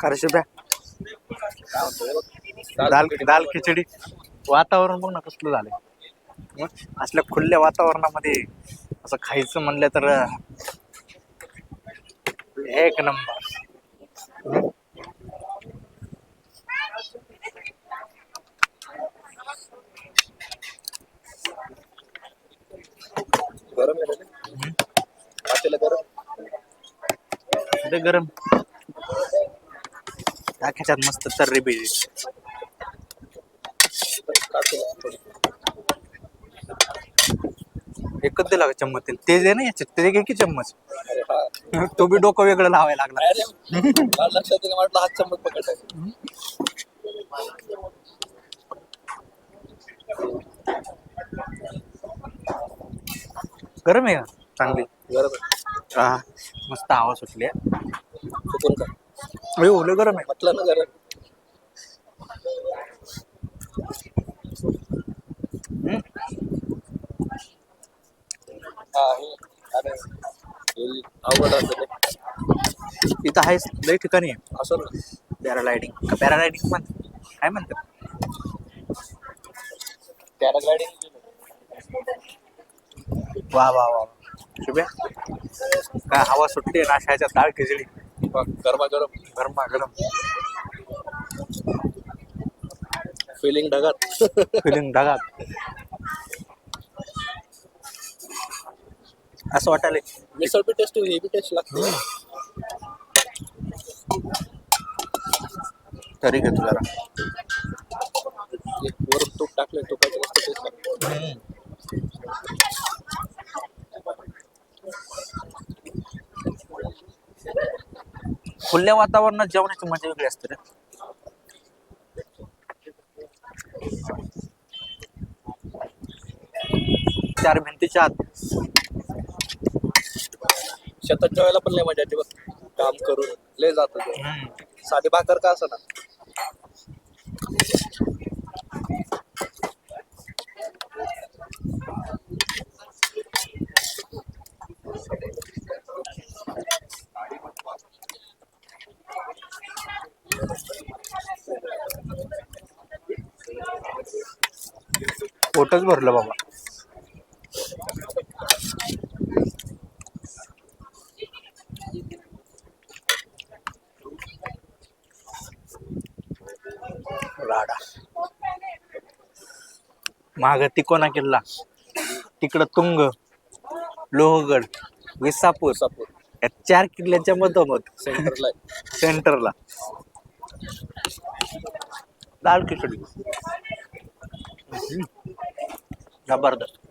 करशुभ्या दाल दाल खिचडी. वातावरण बघ ना कसलं झालंय? असल्या खुल्या वातावरणामध्ये असं खायचं म्हणलं तर एक नंबर. गरम गरम. टाक्याच्यात मस्त तर्री थोडी. एकच दिला का चम्मच ते जे ना याच्यात ते घे की चम्मच. हा तो बी डोकं वेगळं लावायला लागला. लक्षात येईल म्हटलं हात चम्मच गरम आहे का? चांगली. गरम आहे. हा मस्त हवा सुटली चुकून का? अरे ओले गरम आहे म्हटलं ना गरम. अवघड इथं आहेच लई ठिकाणी आहे. असं ना. पॅरालायडिंग पॅरालायडिंग म्हण काय म्हणतात? पॅराग्लायडिंग वा वा वा. शुभ्या काय हवा सुटली आहे नाशाच्या डाळ खिचडी. गरम गरमा गरम फिलिंग ढगात. फिलिंग ढगात. असं वाटायला मिसळ बी टेस्ट हे बी टेस्ट लागते. तरी घेतो जरा. एक वरून तूप टाकले तुपाचं मस्त टेस्ट लागते. खुल्या वातावरणात जेवणाची मजा वेगळी असते रे. चार भिंतीच्या आत. शेतात जेवायला पण लय मजा येते बघ. काम करून लय जात साधी भाकर का असं ना? पोटच भरलं बाबा. राडा. माग तिकोना किल्ला. तिकडं तुंग लोहगड विसापूर. सापूर या चार किल्ल्याच्या मधोमध. सेंटरला. सेंटरला. दाल खिचडी. जबरदस्त